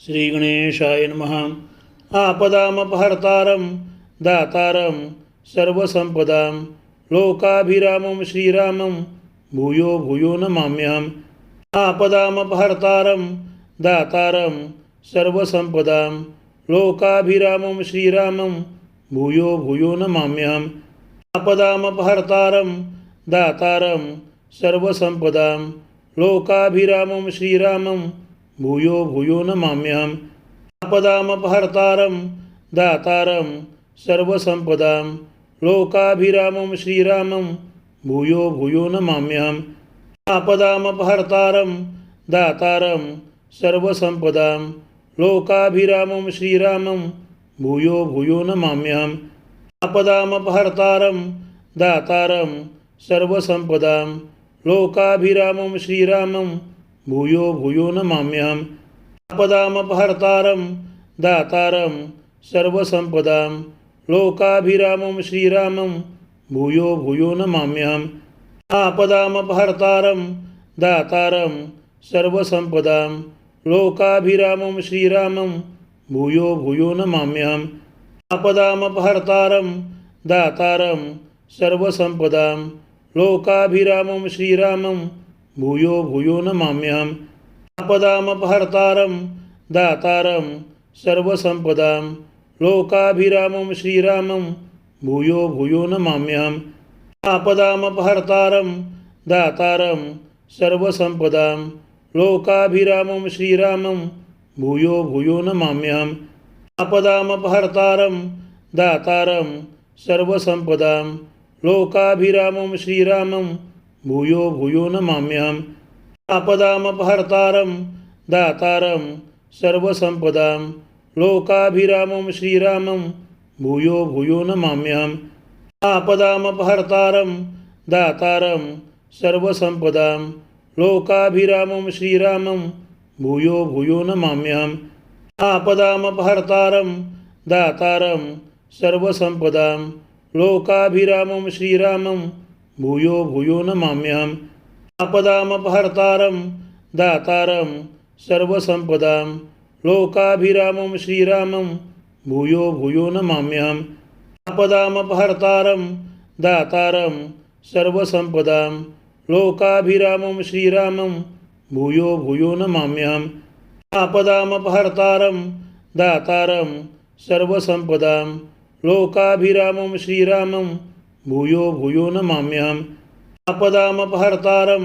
श्रीगणेशाय नमः। आपदामपहर्तारं, दातारं, सर्वसम्पदां, लोकाभिरामं, श्रीरामं, भूयो भूयो नमाम्यहम्। आपदामपहर्तारं, दातारं, सर्वसम्पदां, लोकाभिरामं, श्रीरामं, भूयो भूयो नमाम्यहम्। आपदामपहर्तारं, दातारं, सर्वसम्पदां, लोकाभिरामं, श्रीरामं भूयो भूयो न माम्यहम आपदामपहर्तारं दातारं सर्वसम्पदां लोकाभिरामं श्रीरामं भूयो भूयो नमाम्यहम् आपदामपहर्तारं दातारं सर्वसम्पदां लोकाभिरामं श्रीरामं भूयो भूयो नमाम्यहम् आपदामपहर्तारं दातारं सर्वसम्पदां लोकाभिरामं श्रीरामं भूयो भूयो न नमाम्यहम् आपदामपहर्तारं दातारं सर्वसम्पदां लोकाभिरामं श्रीरामं भूयो भूयो न नमाम्यहम् आपदामपहर्तारं दातारं सर्वसम्पदां लोकाभिरामं श्रीरामं भूयो भूयो न नमाम्यहम् आपदामपहर्तारं दातारं सर्वसम्पदां लोकाभिरामं श्रीरामं भूयो भूयो न नमाम्यहम् आपदामपहर्तारं दातारं सर्वसम्पदां लोकाभिरामं श्रीरामं भूयो भूयो नमाम्यहम् आपदामपहर्तारं दातारं सर्वसम्पदां लोकाभिरामं श्रीरामं भूयो भूयो नमाम्यहम् आपदामपहर्तारं दातारं सर्वसम्पदां लोकाभिरामं श्रीरामं भूयो भूयो न नमाम्यहम् आपदामपहर्तारं दातारं सर्वसम्पदां लोकाभिरामं श्रीरामं भूयो भूयो न नमाम्यहम् आपदामपहर्तारं दातारं सर्वसम्पदां लोकाभिरामं श्रीरामं भूयो भूयो न नमाम्यहम् आपदामपहर्तारं दातारं सर्वसम्पदां लोकाभिरामं श्रीरामं भूयो भूयो न माम्यहम आपदामपहर्तारं दातारं सर्वसम्पदां लोकाभिरामं श्रीरामं भूयो भूयो न माम्यहम् आपदामपहर्तारं दातारं सर्वसम्पदां लोकाभिरामं श्रीरामं भूयो भूयो न नमाम्यहम् आपदामपहर्तारं दातारं सर्वसम्पदां लोकाभिरामं श्रीरामं भूयो भूयो न नमाम्यहम्। आपदामपहर्तारं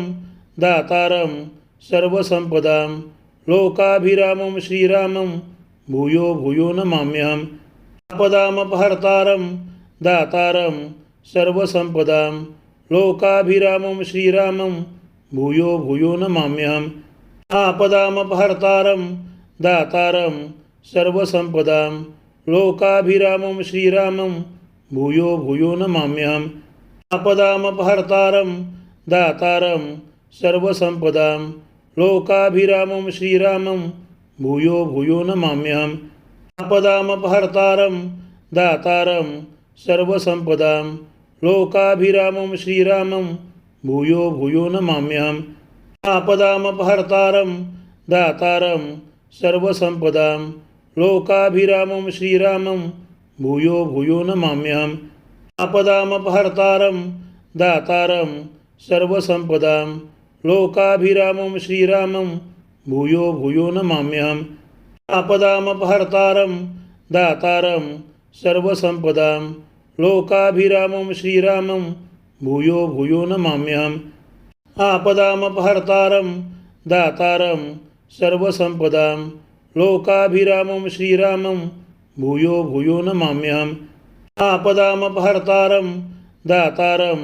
दातारं सर्वसम्पदां लोकाभिरामं श्रीरामं भूयो भूयो न नमाम्यहम्। आपदामपहर्तारं दातारं सर्वसम्पदां लोकाभिरामं श्रीरामं भूयो भूयो न नमाम्यहम्। आपदामपहर्तारं दातारं सर्वसम्पदां लोकाभिरामं श्रीरामं भूयो भूयो न नमाम्यहम् आपदामपहर्तारं दातारं सर्वसम्पदां लोकाभिरामं श्रीरामं भूयो भूयो न नमाम्यहम् आपदामपहर्तारं दातारं सर्वसम्पदां लोकाभिरामं श्रीरामं भूयो भूयो न नमाम्यहम् आपदामपहर्तारं दातारं सर्वसम्पदां लोकाभिरामं श्रीरामं भूयो भूयो न माम्यहम आपदामपहर्तारं दातारं सर्वसम्पदां लोकाभिरामं श्रीरामं भूयो भूयो न माम्यहम आपदामपहर्तारं दातारं सर्वसम्पदां लोकाभिरामं श्रीरामं भूयो भूयो न माम्यहम् आपदामपहर्तारं दातारं सर्वसम्पदां लोकाभिरामं श्रीरामं भूयो भूयो नमाम्यहम् आपदामपहर्तारं दातारं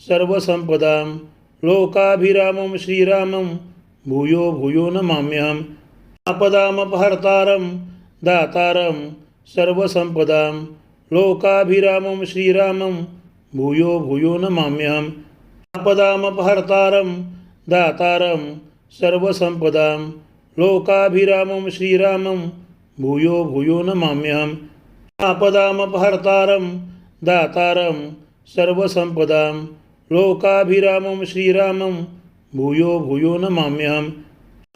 सर्वसम्पदां लोकाभिरामं श्रीरामं भूयो भूयो न नमाम्यहम् आपदामपहर्तारं दातारं सर्वसम्पदां लोकाभिरामं श्रीरामं भूयो भूयो न नमाम्यहम् आपदामपहर्तारं दातारं सर्वसम्पदां लोकाभिरामं श्रीरामं भूयो भूयो न माम्यहम आपदामपहर्तारं दातारं सर्वसम्पदां लोकाभिरामं श्रीरामं भूयो भूयो न माम्यहम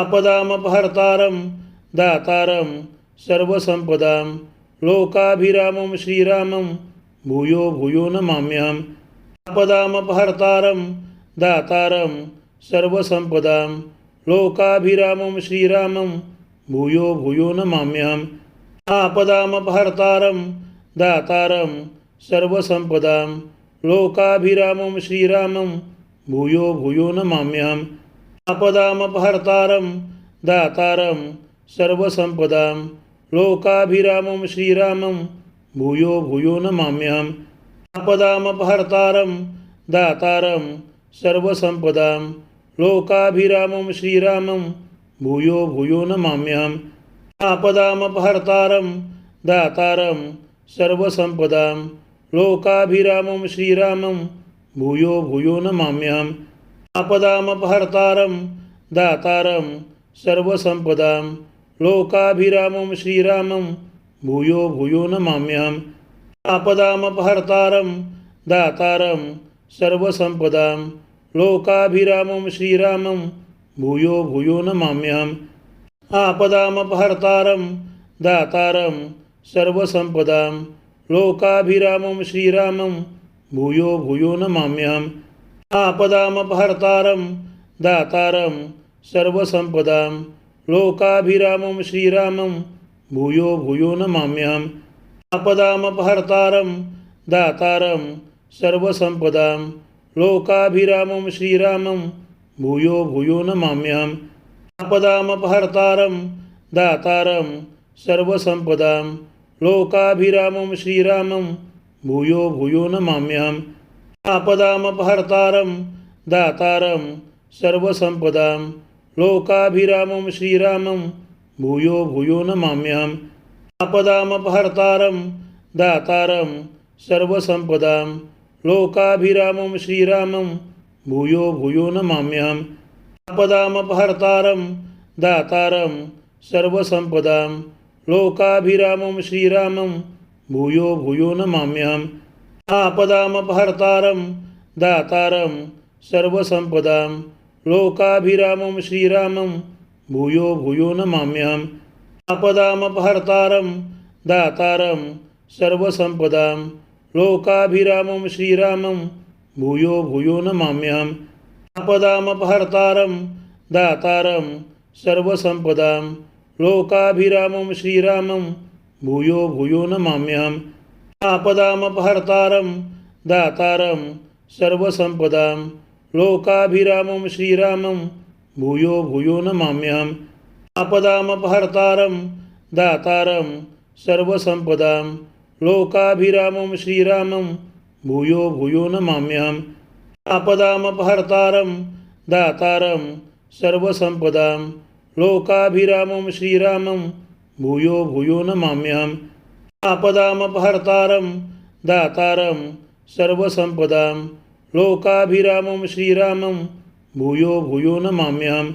आपदामपहर्तारं दातारं सर्वसम्पदां लोकाभिरामं श्रीरामं भूयो भूयो नमाम्यहम् आपदामपहर्तारं दातारं सर्वसम्पदां लोकाभिरामं श्रीरामं भूयो भूयो न माम्यहम आपदामपहर्तारं दातारं सर्वसम्पदां लोकाभिरामं श्रीरामं भूयो भूयो न नमाम्यहम् आपदामपहर्तारं दातारं सर्वसम्पदां लोकाभिरामं श्रीरामं भूयो भूयो न माम्यहम् आपदामपहर्तारं दातारं सर्वसम्पदां लोकाभिरामं श्रीरामं भूयो भूयो नमाम्यहम् आपदामपहर्तारं दातारं सर्वसम्पदां लोकाभिरामं श्रीरामं भूयो भूयो न नमाम्यहम् आपदामपहर्तारं दातारं सर्वसम्पदां लोकाभिरामं श्रीरामं भूयो भूयो न नमाम्यहम् आपदामपहर्तारं दातारं सर्वसम्पदां लोकाभिरामं श्रीरामं भूयो भूयो नमाम्यहम् आपदामपहर्तारं दातारं सर्वसम्पदां लोकाभिरामं श्रीरामं भूयो भूयो न नमाम्यहम् आपदामपहर्तारं दातारं सर्वसम्पदां लोकाभिरामं श्रीरामं भूयो भूयो नमाम्यहम् आपदामपहर्तारं दातारं सर्वसम्पदां लोकाभिरामं श्रीरामं भूयो भूयो नमाम्यहम् आपदामपहर्तारं दातारं सर्वसम्पदां लोकाभिरामं श्रीरामं भूयो भूयो नमाम्यहम् आपदामपहर्तारं दातारं सर्वसम्पदां लोकाभिरामं श्रीरामं भूयो भूयो नमाम्यहम् आपदामपहर्तारं दातारं सर्वसम्पदां लोकाभिरामं श्रीरामं भूयो भूयो न माम्यहम आपदामपहर्तारं दातारं सर्वसम्पदां लोकाभिरामं श्रीरामं भूयो भूयो न माम्यहम आपदामपहर्तारं दातारं सर्वसम्पदां लोकाभिरामं श्रीरामं भूयो भूयो न माम्यहम आपदामपहर्तारं दातारं सर्वसम्पदां लोकाभिरामं श्रीरामं भूयो भूयो नमाम्यहम् आपदामपहर्तारं दातारं सर्वसम्पदां लोकाभिरामं श्रीरामं भूयो भूयो नमाम्यहम् आपदामपहर्तारं दातारं सर्वसम्पदां लोकाभिरामं श्रीरामं भूयो भूयो नमाम्यहम् आपदामपहर्तारं दातारं सर्वसम्पदां लोकाभिरामं श्रीरामं भूयो भूयो न नमाम्यहम् आपदामपहर्तारं दातारं सर्वसम्पदां लोकाभिरामं श्रीरामं भूयो भूयो माम्याम्। आपदामपहर्तारं दातारं सर्वसम्पदां लोकाभिरामं श्रीरामं भूयो भूयो न नमाम्यहम्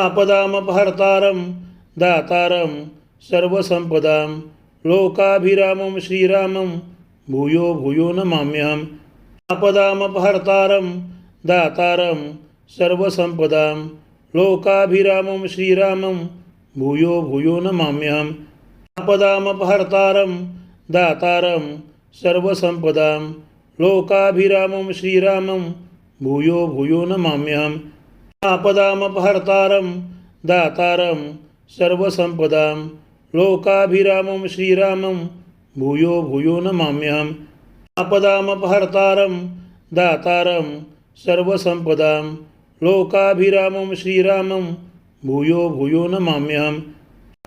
आपदामपहर्तारं दातारं सर्वसम्पदां लोकाभिरामं श्रीरामं भूयो भूयो न नमाम्यहम् आपदामपहर्तारं दातारं सर्वसम्पदां लोकाभिरामं श्रीरामं भूयो भूयो न नमाम्यहम् आपदामपहर्तारं दातारं सर्वसम्पदां लोकाभिरामं श्रीरामं भूयो भूयो न नमाम्यहम् आपदामपहर्तारं दातारं सर्वसम्पदां लोकाभिरामं श्रीरामं भूयो भूयो न माम्यहम आपदामपहर्तारं दातारं सर्वसम्पदां लोकाभिरामं श्रीरामं भूयो भूयो नमाम्यहम्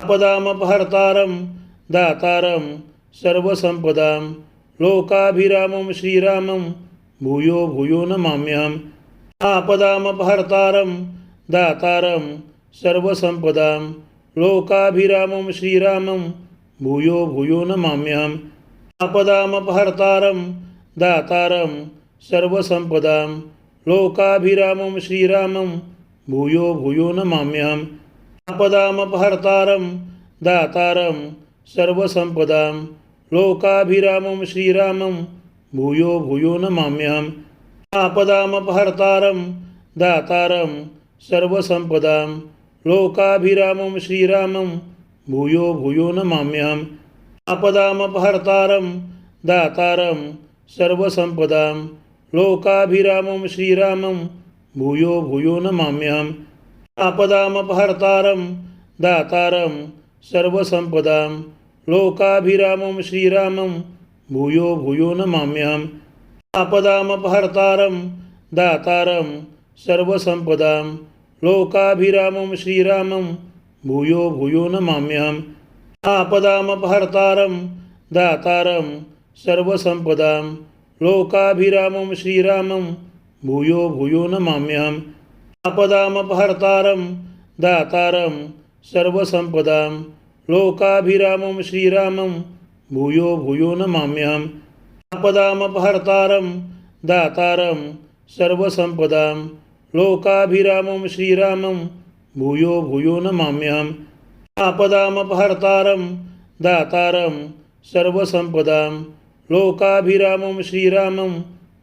आपदामपहर्तारं दातारं सर्वसम्पदां लोकाभिरामं श्रीरामं भूयो भूयो नमाम्यहम् आपदामपहर्तारं दातारं सर्वसम्पदां लोकाभिरामं श्रीरामं भूयो भूयो न नमाम्यहम् आपदामपहर्तारं दातारं सर्वसम्पदां लोकाभिरामं श्रीरामं भूयो भूयो न नमाम्यहम् आपदामपहर्तारं दातारं सर्वसम्पदां लोकाभिरामं श्रीरामं भूयो भूयो न नमाम्यहम् आपदामपहर्तारं दातारं सर्वसम्पदां लोकाभिरामं श्रीरामं भूयो भूयो न माम्यहम आपदामपहर्तारं दातारं सर्वसम्पदां लोकाभिरामं श्रीरामं भूयो भूयो न माम्यहम् आपदामपहर्तारं दातारं सर्वसम्पदां लोकाभिरामं श्रीरामं भूयो भूयो न नमाम्यहम् आपदामपहर्तारं दातारं सर्वसम्पदां लोकाभिरामं श्रीरामं भूयो भूयो न माम्यहम आपदामपहर्तारं दातारं सर्वसम्पदां लोकाभिरामं श्रीरामं। भूयो भूयो न नमाम्यहम् आपदामपहर्तारं दातारं सर्वसम्पदां लोकाभिरामं श्रीरामं। भूयो भूयो माम्यहम् आपदामपहर्तारं दातारं सर्वसम्पदां लोकाभिरामं श्रीरामं। भूयो भूयो नमाम्यहम् आपदामपहर्तारं दातारं सर्वसम्पदां लोकाभिरामं श्रीरामं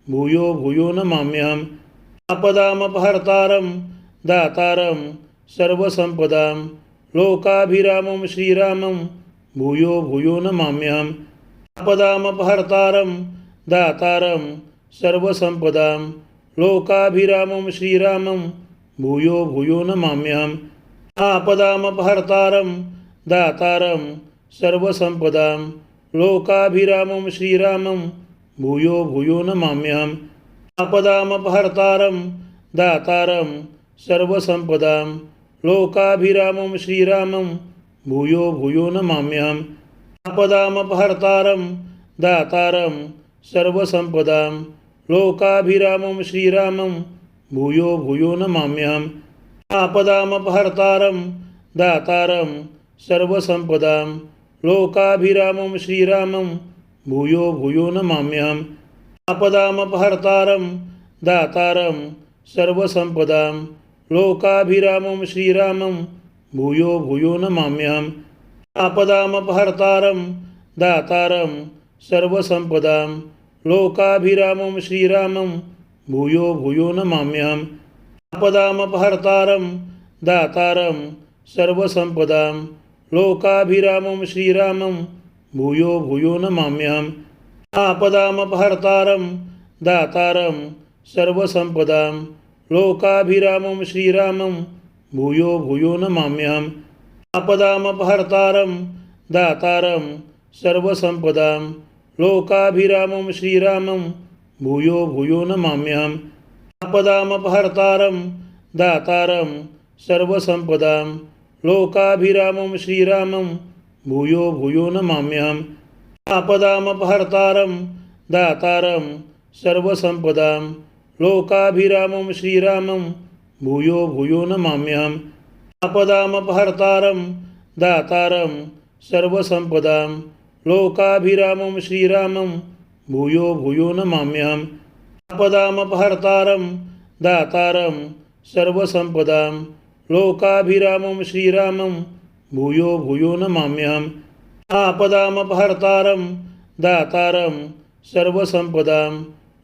भूयो भूयो नमाम्यहम् आपदामपहर्तारं दातारं सर्वसम्पदां लोकाभिरामं श्रीरामं भूयो भूयो नमाम्यहम् आपदामपहर्तारं दातारं सर्वसम्पदां लोकाभिरामं श्रीरामं भूयो भूयो न नमाम्यहम् आपदामपहर्तारं दातारं सर्वसम्पदां लोकाभिरामं श्रीरामं भूयो भूयो न नमाम्यहम् आपदामपहर्तारं दातारं सर्वसम्पदां लोकाभिरामं श्रीरामं भूयो भूयो माम्याम्। आपदामपहर्तारं दातारं सर्वसम्पदां लोकाभिरामं श्रीरामं भूयो भूयो नमाम्यहम् आपदामपहर्तारं दातारं सर्वसम्पदां लोकाभिरामं श्रीरामं भूयो भूयो नमाम्यहम् आपदामपहर्तारं दातारं सर्वसम्पदां लोकाभिरामं श्रीरामं भूयो भूयो न नमाम्यहम् आपदामपहर्तारं दातारं सर्वसम्पदां लोकाभिरामं श्रीरामं भूयो भूयो नमाम्यहम् आपदामपहर्तारं दातारं सर्वसम्पदां लोकाभिरामं श्रीरामं भूयो भूयो नमाम्यहम् आपदामपहर्तारं दातारं सर्वसम्पदां लोकाभिरामं श्रीरामं भूयो भूयो नमाम्यहम् आपदामपहर्तारं दातारं सर्वसम्पदां लोकाभिरामं श्रीरामं भूयो भूयो न माम्यहम आपदामपहर्तारं दातारं सर्वसम्पदां लोकाभिरामं श्रीरामं भूयो भूयो न माम्यहम आपदामपहर्तारं दातारं सर्वसम्पदां लोकाभिरामं श्रीरामं भूयो भूयो न माम्यहम आपदामपहर्तारं दातारं सर्वसम्पदां लोकाभिरामं श्रीरामं भूयो भूयो न नमाम्यहम्। आपदामपहर्तारं दातारं सर्वसम्पदां लोकाभिरामं श्रीरामं भूयो भूयो न नमाम्यहम्। आपदामपहर्तारं दातारं सर्वसम्पदां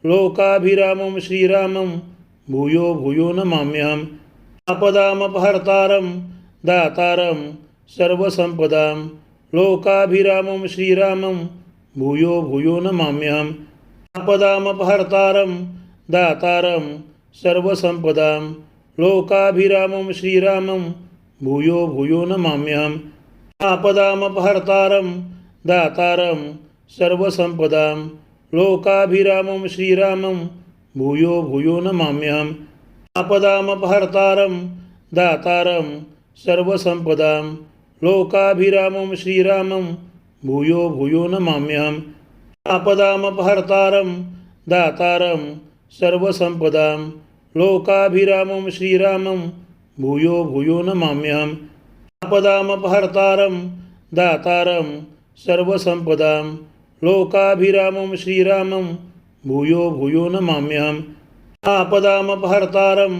लोकाभिरामं श्रीरामं भूयो भूयो न नमाम्यहम्। आपदामपहर्तारं दातारं सर्वसम्पदां लोकाभिरामं श्रीरामं भूयो भूयो न नमाम्यहम्। आपदामपहर्तारं दातारं सर्वसम्पदां लोकाभिरामं श्रीरामं भूयो भूयो न नमाम्यहम्। आपदामपहर्तारं दातारं सर्वसम्पदां लोकाभिरामं श्रीरामं भूयो भूयो न नमाम्यहम्। आपदामपहर्तारं दातारं सर्वसम्पदां लोकाभिरामं श्रीरामं भूयो भूयो न माम्यहम आपदामपहर्तारं दातारं सर्वसम्पदां लोकाभिरामं श्रीरामं भूयो भूयो न नमाम्यहम् आपदामपहर्तारं दातारं सर्वसम्पदां लोकाभिरामं श्रीरामं भूयो भूयो न नमाम्यहम् आपदामपहर्तारं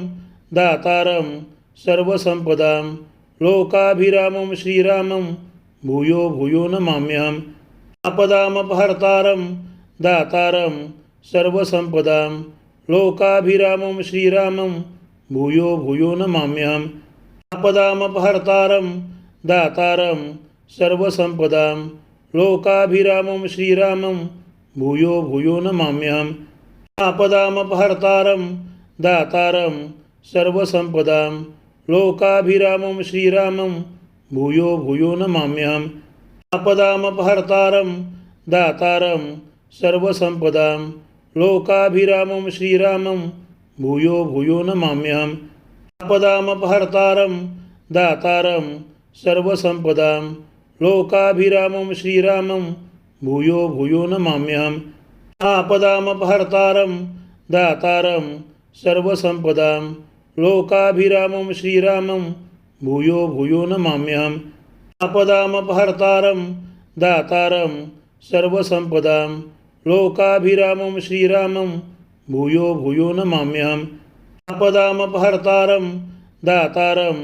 दातारं सर्वसम्पदां लोकाभिरामं श्रीरामं भूयो भूयो न माम्यहम आपदामपहर्तारं दातारं सर्वसम्पदां लोकाभिरामं श्रीरामं भूयो भूयो न माम्यहम आपदामपहर्तारं दातारं सर्वसम्पदां लोकाभिरामं श्रीरामं भूयो भूयो न नमाम्यहम् आपदामपहर्तारं दातारं सर्वसम्पदां लोकाभिरामं श्रीरामं भूयो भूयो नमाम्यहम् आपदामपहर्तारं दातारं सर्वसम्पदां लोकाभिरामं श्रीरामं भूयो भूयो नमाम्यहम् आपदामपहर्तारं दातारं सर्वसम्पदां लोकाभिरामं श्रीरामं भूयो भूयो नमाम्यहम् आपदामपहर्तारं दातारं सर्वसम्पदां लोकाभिरामं श्रीरामं भूयो भूयो नमाम्यहम् आपदामपहर्तारं दातारं सर्वसम्पदां लोकाभिरामं श्रीरामं भूयो भूयो नमाम्यहम् आपदामपहर्तारं दातारं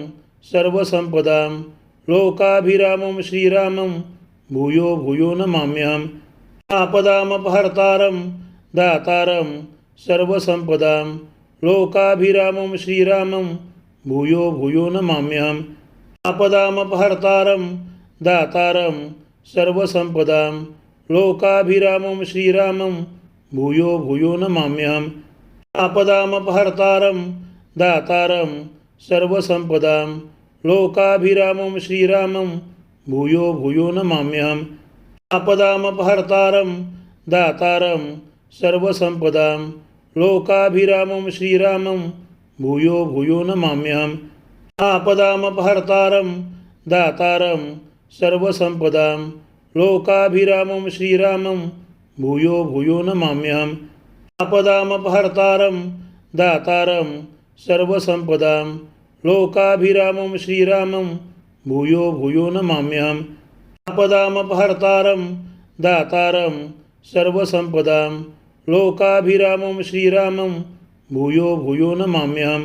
सर्वसम्पदां लोकाभिरामं श्रीरामं भूयो भूयो नमाम्यहम् आपदामपहर्तारं दातारं सर्वसम्पदां लोकाभिरामं श्रीरामं भूयो भूयो न माम्यहम आपदामपहर्तारं दातारं सर्वसम्पदां लोकाभिरामं श्रीरामं भूयो भूयो न नमाम्यहम् आपदामपहर्तारं दातारं सर्वसम्पदां लोकाभिरामं श्रीरामं भूयो भूयो न नमाम्यहम् आपदामपहर्तारं दातारं सर्वसम्पदां लोकाभिरामं श्रीरामं भूयो भूयो न माम्यहम आपदामपहर्तारं दातारं सर्वसम्पदां लोकाभिरामं श्रीरामं भूयो भूयो न माम्यहम् आपदामपहर्तारं दातारं सर्वसम्पदां लोकाभिरामं श्रीरामं भूयो भूयो न माम्यहम् आपदामपहर्तारं दातारं सर्वसम्पदां लोकाभिरामं श्रीरामं भूयो भूयो नमाम्यहम्